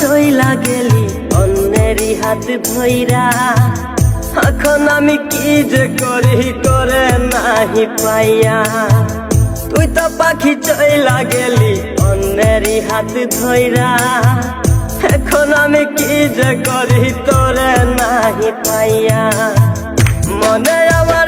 চইলা গেলি অন্যেরই হাত ধইরা। এখন আমি কি যে করি করে নাহি পাইয়া। তুই তো পাখি চইলা গেলি অন্যেরই হাত ধইরা। এখন আমি কি যে করি, তোরে নাহি পাইয়া। মনে আমার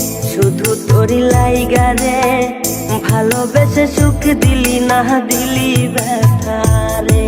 শুধু তোরি লাইগা রে। ভালোবেসে সুখ দিলি না দিলি ব্যথা রে।